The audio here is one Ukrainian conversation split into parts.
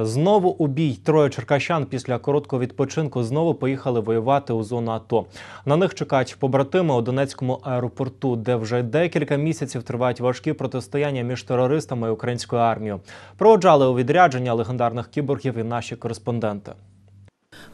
Знову у бій троє черкащан після короткого відпочинку знову поїхали воювати у зону АТО. На них чекають побратими у Донецькому аеропорту, де вже декілька місяців тривають важкі протистояння між терористами і українською армією. Проводжали у відрядження легендарних кіборгів і наші кореспонденти.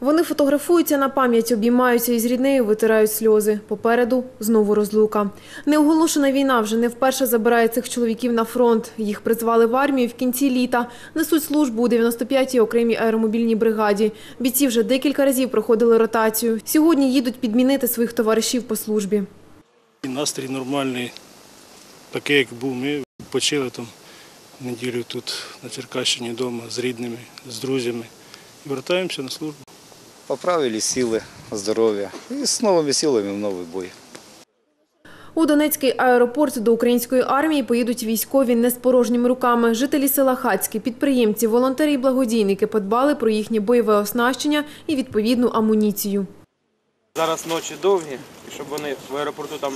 Вони фотографуються на пам'ять, обіймаються із ріднею, витирають сльози. Попереду знову розлука. Неоголошена війна вже не вперше забирає цих чоловіків на фронт. Їх призвали в армію в кінці літа. Несуть службу у 95-й окремій аеромобільній бригаді. Бійці вже декілька разів проходили ротацію. Сьогодні їдуть підмінити своїх товаришів по службі. Настрій нормальний, такий, як був. Ми почили там неділю тут на Черкащині вдома з рідними, з друзями. Вертаємося на службу поправили силы, здоровье и с новыми силами в новый бой. У Донецький аеропорт до української армії поїдуть військові не з порожніми руками. Жителі села Хацьке, підприємці, волонтери і благодійники подбали про їхнє бойове оснащення і відповідну амуніцію. Зараз ночі довгі, і щоб вони в аеропорту там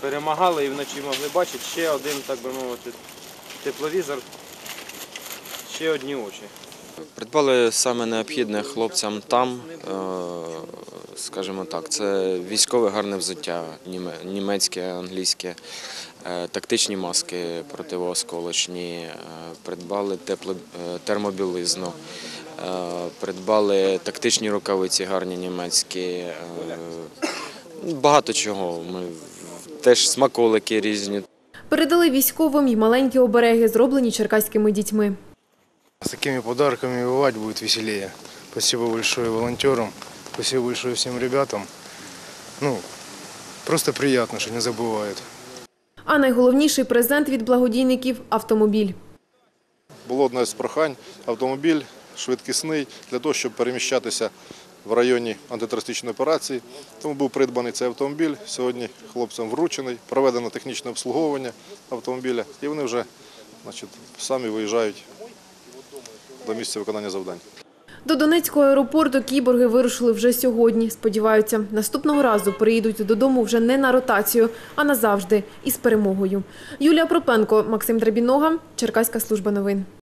перемагали і вночі могли бачити ще один, так би мовити, тепловізор, ще одні очі. Придбали саме необхідне хлопцям там, е, скажімо так, це військове гарне взуття, німе- німецьке, англійське, е, тактичні маски противоосколочні, е, придбали тепло, термобілизну, придбали тактичні рукавиці гарні німецькі, багато чого. Ми теж смаколики різні. Передали військовим й маленькі обереги, зроблені черкаськими дітьми. С такими подарками воевать будет веселее. Спасибо большое волонтерам, спасибо большое всем ребятам. Ну, просто приятно, что не забывают. А найголовніший презент від благодійників – автомобіль. Було одне з прохань автомобіль швидкісний для того, щоб переміщатися в районі антитерористичної операції. Тому був придбаний цей автомобіль. Сьогодні хлопцям вручений, проведено технічне обслуговування автомобіля, і вони вже значить, самі виїжджають до місця виконання завдань. До Донецького аеропорту кіборги вирушили вже сьогодні. Сподіваються, наступного разу приїдуть додому вже не на ротацію, а назавжди із перемогою. Юлія Пропенко, Максим Драбінога, Черкаська служба новин.